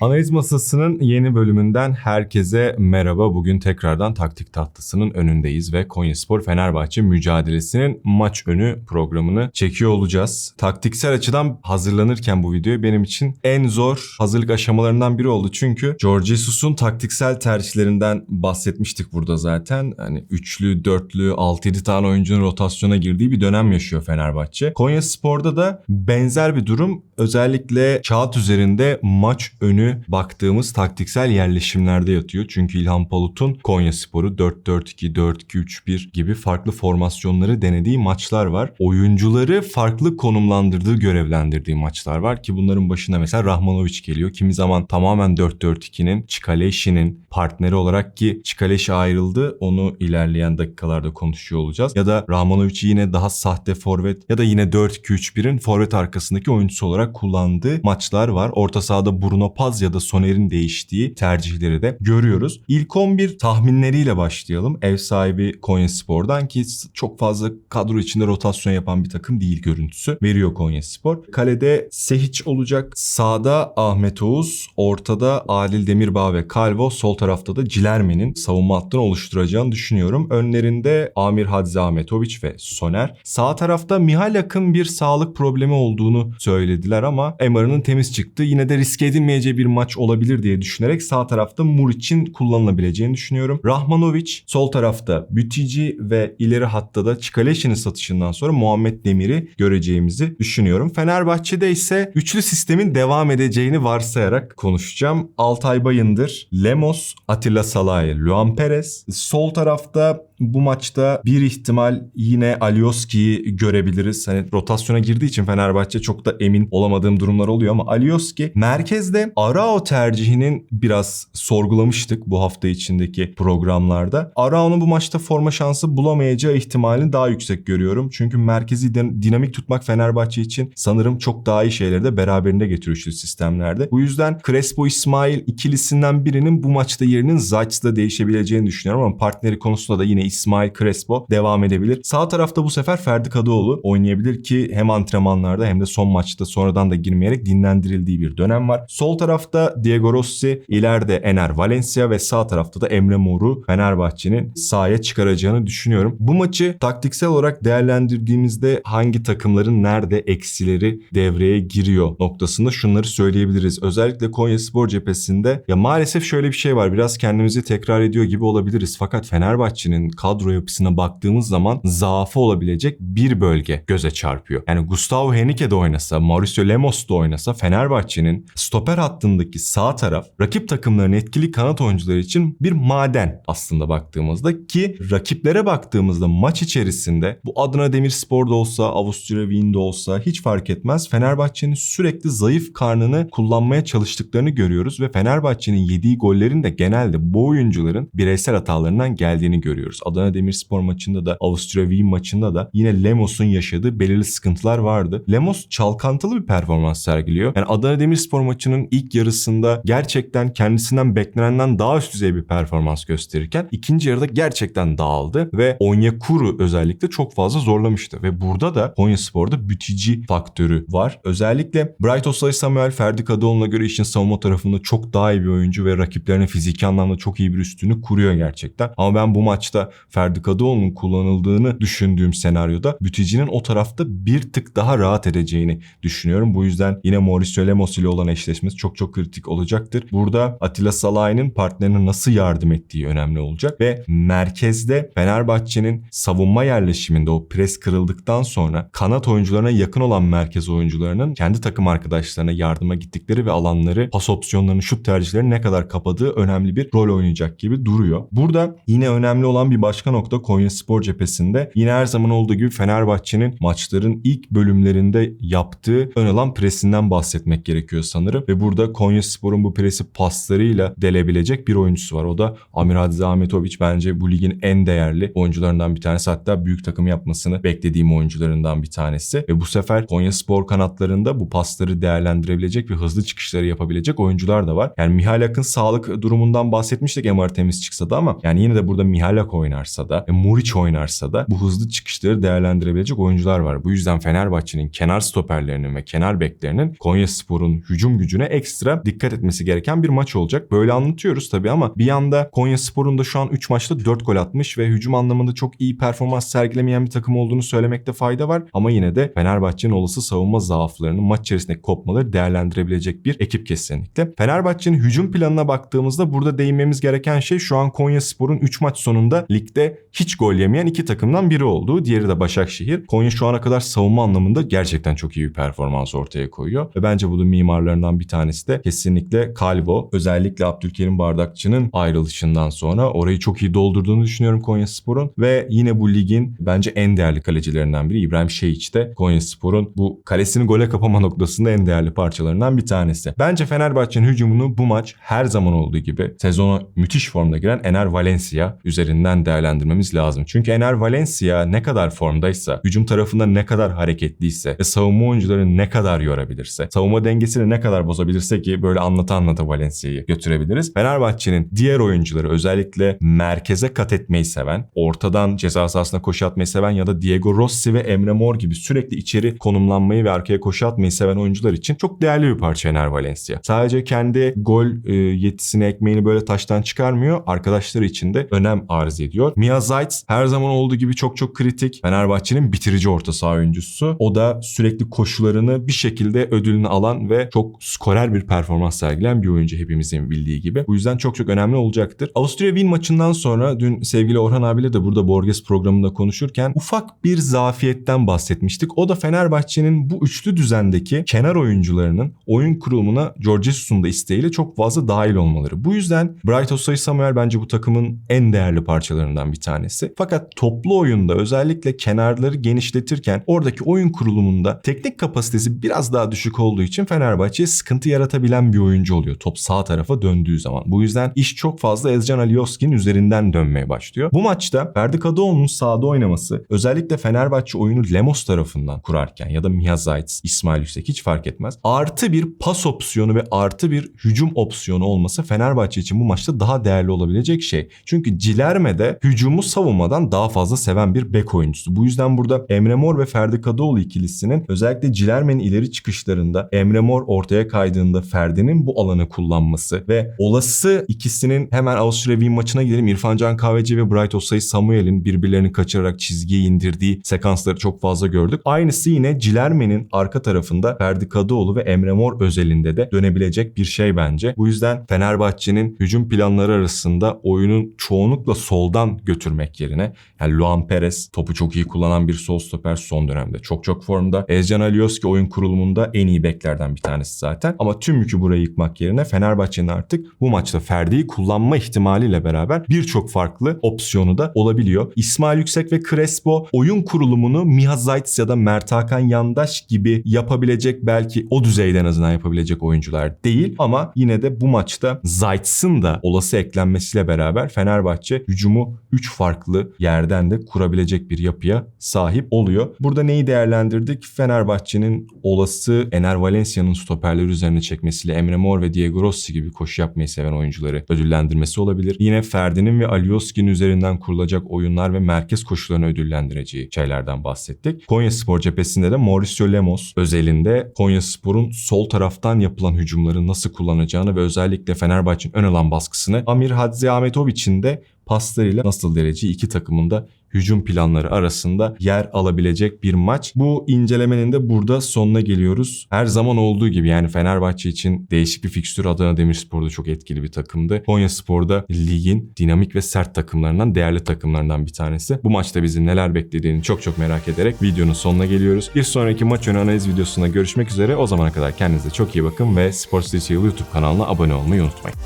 Analiz Masası'nın yeni bölümünden herkese merhaba. Bugün tekrardan taktik tahtasının önündeyiz ve Konyaspor Fenerbahçe mücadelesinin maç önü programını çekiyor olacağız. Taktiksel açıdan hazırlanırken bu video benim için en zor hazırlık aşamalarından biri oldu. Çünkü George Jesus'un taktiksel tercihlerinden bahsetmiştik burada zaten. Hani üçlü, dörtlü, 6-7 tane oyuncunun rotasyona girdiği bir dönem yaşıyor Fenerbahçe. Konyaspor'da da benzer bir durum özellikle kağıt üzerinde maç önü baktığımız taktiksel yerleşimlerde yatıyor. Çünkü İlhan Palut'un Konya Sporu 4-4-2, 4-2-3-1 gibi farklı formasyonları denediği maçlar var. Oyuncuları farklı konumlandırdığı, görevlendirdiği maçlar var ki bunların başında mesela Rahmanovic geliyor. Kimi zaman tamamen 4-4-2'nin, Çikaleşi'nin partneri olarak ki Çikaleşi ayrıldı. Onu ilerleyen dakikalarda konuşuyor olacağız. Ya da Rahmanovic'i yine daha sahte forvet ya da yine 4-2-3-1'in forvet arkasındaki oyuncusu olarak kullandığı maçlar var. Orta sahada Bruno Paz ya da Soner'in değiştiği tercihleri de görüyoruz. İlk 11 tahminleriyle başlayalım. Ev sahibi Konya Spor'dan ki çok fazla kadro içinde rotasyon yapan bir takım değil görüntüsü. Veriyor Konya Spor. Kalede Sehiç olacak. Sağda Ahmet Oğuz. Ortada Adil Demirbağ ve Calvo. Sol tarafta da Cilerme'nin savunma hattını oluşturacağını düşünüyorum. Önlerinde Amir Hadzi Ahmetoviç ve Soner. Sağ tarafta Mihalak'ın bir sağlık problemi olduğunu söylediler ama MR'ının temiz çıktı. Yine de riske edilmeyeceği bir maç olabilir diye düşünerek sağ tarafta Muriç'in kullanılabileceğini düşünüyorum. Rahmanovic sol tarafta Bütici ve ileri hatta da Çikaleşi'nin satışından sonra Muhammed Demir'i göreceğimizi düşünüyorum. Fenerbahçe'de ise üçlü sistemin devam edeceğini varsayarak konuşacağım. Altay Bayındır, Lemos, Atilla Salay, Luan Perez. Sol tarafta bu maçta bir ihtimal yine Alioski'yi görebiliriz. Hani rotasyona girdiği için Fenerbahçe çok da emin olamadığım durumlar oluyor ama Alioski merkezde Arao tercihinin biraz sorgulamıştık bu hafta içindeki programlarda. Arao'nun bu maçta forma şansı bulamayacağı ihtimalini daha yüksek görüyorum. Çünkü merkezi dinamik tutmak Fenerbahçe için sanırım çok daha iyi şeyleri de beraberinde getiriyor sistemlerde. Bu yüzden Crespo İsmail ikilisinden birinin bu maçta yerinin Zayt'da değişebileceğini düşünüyorum ama partneri konusunda da yine İsmail Crespo devam edebilir. Sağ tarafta bu sefer Ferdi Kadıoğlu oynayabilir ki hem antrenmanlarda hem de son maçta sonradan da girmeyerek dinlendirildiği bir dönem var. Sol tarafta Diego Rossi, ileride Ener Valencia ve sağ tarafta da Emre Mor'u Fenerbahçe'nin sahaya çıkaracağını düşünüyorum. Bu maçı taktiksel olarak değerlendirdiğimizde hangi takımların nerede eksileri devreye giriyor noktasında şunları söyleyebiliriz. Özellikle Konya Spor cephesinde ya maalesef şöyle bir şey var. Biraz kendimizi tekrar ediyor gibi olabiliriz. Fakat Fenerbahçe'nin kadro yapısına baktığımız zaman zaafı olabilecek bir bölge göze çarpıyor. Yani Gustavo Henrique de oynasa, Mauricio Lemos da oynasa Fenerbahçe'nin stoper hattındaki sağ taraf rakip takımların etkili kanat oyuncuları için bir maden aslında baktığımızda ki rakiplere baktığımızda maç içerisinde bu Adana Demirspor'da olsa, Avusturya Wien'de olsa hiç fark etmez. Fenerbahçe'nin sürekli zayıf karnını kullanmaya çalıştıklarını görüyoruz ve Fenerbahçe'nin yediği gollerin de genelde bu oyuncuların bireysel hatalarından geldiğini görüyoruz. Adana Demirspor maçında da Avusturya Wien maçında da yine Lemos'un yaşadığı belirli sıkıntılar vardı. Lemos çalkantılı bir performans sergiliyor. Yani Adana Demirspor maçının ilk yarısında gerçekten kendisinden beklenenden daha üst düzey bir performans gösterirken ikinci yarıda gerçekten dağıldı ve Onyekuru özellikle çok fazla zorlamıştı ve burada da Konyaspor'da bütici faktörü var. Özellikle Bright Osay Samuel Ferdi Kadıoğlu'na göre işin savunma tarafında çok daha iyi bir oyuncu ve rakiplerine fiziki anlamda çok iyi bir üstünlük kuruyor gerçekten. Ama ben bu maçta Ferdi Kadıoğlu'nun kullanıldığını düşündüğüm senaryoda Büticinin o tarafta bir tık daha rahat edeceğini düşünüyorum. Bu yüzden yine Mauricio Lemos ile olan eşleşmesi çok çok kritik olacaktır. Burada Atilla Salah'ın partnerine nasıl yardım ettiği önemli olacak ve merkezde Fenerbahçe'nin savunma yerleşiminde o pres kırıldıktan sonra kanat oyuncularına yakın olan merkez oyuncularının kendi takım arkadaşlarına yardıma gittikleri ve alanları pas opsiyonlarını şut tercihlerini ne kadar kapadığı önemli bir rol oynayacak gibi duruyor. Burada yine önemli olan bir başka nokta Konya Spor cephesinde yine her zaman olduğu gibi Fenerbahçe'nin maçların ilk bölümlerinde yaptığı ön alan presinden bahsetmek gerekiyor sanırım. Ve burada Konya Spor'un bu presi paslarıyla delebilecek bir oyuncusu var. O da Amir Hadzi Ahmetoviç bence bu ligin en değerli oyuncularından bir tanesi. Hatta büyük takım yapmasını beklediğim oyuncularından bir tanesi. Ve bu sefer Konya Spor kanatlarında bu pasları değerlendirebilecek ve hızlı çıkışları yapabilecek oyuncular da var. Yani Mihal Akın sağlık durumundan bahsetmiştik MR temiz çıksa da ama yani yine de burada Mihal Ak oynar oynarsa da, e, Muriç oynarsa da bu hızlı çıkışları değerlendirebilecek oyuncular var. Bu yüzden Fenerbahçe'nin kenar stoperlerinin ve kenar beklerinin Konya Spor'un hücum gücüne ekstra dikkat etmesi gereken bir maç olacak. Böyle anlatıyoruz tabii ama bir yanda Konya Spor'un da şu an 3 maçta 4 gol atmış ve hücum anlamında çok iyi performans sergilemeyen bir takım olduğunu söylemekte fayda var. Ama yine de Fenerbahçe'nin olası savunma zaaflarını maç içerisindeki kopmaları değerlendirebilecek bir ekip kesinlikle. Fenerbahçe'nin hücum planına baktığımızda burada değinmemiz gereken şey şu an Konya Spor'un 3 maç sonunda ligde hiç gol yemeyen iki takımdan biri olduğu. Diğeri de Başakşehir. Konya şu ana kadar savunma anlamında gerçekten çok iyi bir performans ortaya koyuyor. Ve bence bunun mimarlarından bir tanesi de kesinlikle Calvo. Özellikle Abdülkerim Bardakçı'nın ayrılışından sonra orayı çok iyi doldurduğunu düşünüyorum Konya Spor'un. Ve yine bu ligin bence en değerli kalecilerinden biri İbrahim Şehiç de Konya Spor'un bu kalesini gole kapama noktasında en değerli parçalarından bir tanesi. Bence Fenerbahçe'nin hücumunu bu maç her zaman olduğu gibi sezona müthiş formda giren Ener Valencia üzerinden değerlendirmemiz lazım. Çünkü Ener Valencia ne kadar formdaysa, hücum tarafında ne kadar hareketliyse ve savunma oyuncuları ne kadar yorabilirse, savunma dengesini ne kadar bozabilirse ki böyle anlata anlata Valencia'yı götürebiliriz. Fenerbahçe'nin diğer oyuncuları özellikle merkeze kat etmeyi seven, ortadan ceza sahasına koşu atmayı seven ya da Diego Rossi ve Emre Mor gibi sürekli içeri konumlanmayı ve arkaya koşu atmayı seven oyuncular için çok değerli bir parça Ener Valencia. Sadece kendi gol e, yetisini ekmeğini böyle taştan çıkarmıyor. Arkadaşları için de önem arz ediyor. Mia Zayt her zaman olduğu gibi çok çok kritik. Fenerbahçe'nin bitirici orta saha oyuncusu. O da sürekli koşularını bir şekilde ödülünü alan ve çok skorer bir performans sergileyen bir oyuncu hepimizin bildiği gibi. Bu yüzden çok çok önemli olacaktır. Avusturya Wien maçından sonra dün sevgili Orhan abiyle de burada Borges programında konuşurken ufak bir zafiyetten bahsetmiştik. O da Fenerbahçe'nin bu üçlü düzendeki kenar oyuncularının oyun kurulumuna George Jesus'un da isteğiyle çok fazla dahil olmaları. Bu yüzden Bright Osay Samuel bence bu takımın en değerli parçalarından bir tanesi. Fakat toplu oyunda özellikle kenarları genişletirken oradaki oyun kurulumunda teknik kapasitesi biraz daha düşük olduğu için Fenerbahçe'ye sıkıntı yaratabilen bir oyuncu oluyor. Top sağ tarafa döndüğü zaman. Bu yüzden iş çok fazla Ezcan Alioski'nin üzerinden dönmeye başlıyor. Bu maçta Ferdi Kadıoğlu'nun sağda oynaması özellikle Fenerbahçe oyunu Lemos tarafından kurarken ya da Mia Zayt, İsmail Yüksek hiç fark etmez. Artı bir pas opsiyonu ve artı bir hücum opsiyonu olması Fenerbahçe için bu maçta daha değerli olabilecek şey. Çünkü Cilerme de hücumu savunmadan daha fazla seven bir bek oyuncusu. Bu yüzden burada Emre Mor ve Ferdi Kadıoğlu ikilisinin özellikle Cilerme'nin ileri çıkışlarında Emre Mor ortaya kaydığında Ferdi'nin bu alanı kullanması ve olası ikisinin hemen Avusturya Wien maçına gidelim İrfan Can Kahveci ve Bright Osay Samuel'in birbirlerini kaçırarak çizgiye indirdiği sekansları çok fazla gördük. Aynısı yine Cilerme'nin arka tarafında Ferdi Kadıoğlu ve Emre Mor özelinde de dönebilecek bir şey bence. Bu yüzden Fenerbahçe'nin hücum planları arasında oyunun çoğunlukla soldan götürmek yerine yani Luan Perez topu çok iyi kullanan bir sol stoper son dönemde. Çok çok formda. Ezcan Alioski oyun kurulumunda en iyi beklerden bir tanesi zaten. Ama tüm yükü buraya yıkmak yerine Fenerbahçe'nin artık bu maçta Ferdi'yi kullanma ihtimaliyle beraber birçok farklı opsiyonu da olabiliyor. İsmail Yüksek ve Crespo oyun kurulumunu Miha Zayt ya da Mert Hakan Yandaş gibi yapabilecek belki o düzeyde en azından yapabilecek oyuncular değil. Ama yine de bu maçta Zayt'sın da olası eklenmesiyle beraber Fenerbahçe hücumu 3 farklı yerden de kurabilecek bir yapıya sahip oluyor. Burada neyi değerlendirdik? Fenerbahçe'nin olası Ener Valencia'nın stoperleri üzerine çekmesiyle Emre Mor ve Diego Rossi gibi koşu yapmayı seven oyuncuları ödüllendirmesi olabilir. Yine Ferdi'nin ve Alioski'nin üzerinden kurulacak oyunlar ve merkez koşularını ödüllendireceği şeylerden bahsettik. Konya Spor cephesinde de Mauricio Lemos özelinde Konya Spor'un sol taraftan yapılan hücumları nasıl kullanacağını ve özellikle Fenerbahçe'nin ön alan baskısını Amir Hadzi Ahmetoviç'in de paslarıyla nasıl derece iki takımın da hücum planları arasında yer alabilecek bir maç. Bu incelemenin de burada sonuna geliyoruz. Her zaman olduğu gibi yani Fenerbahçe için değişik bir fikstür Adana Demirspor'da çok etkili bir takımdı. Konya Spor'da ligin dinamik ve sert takımlarından, değerli takımlarından bir tanesi. Bu maçta bizi neler beklediğini çok çok merak ederek videonun sonuna geliyoruz. Bir sonraki maç önü analiz videosunda görüşmek üzere. O zamana kadar kendinize çok iyi bakın ve Sports Detail YouTube kanalına abone olmayı unutmayın.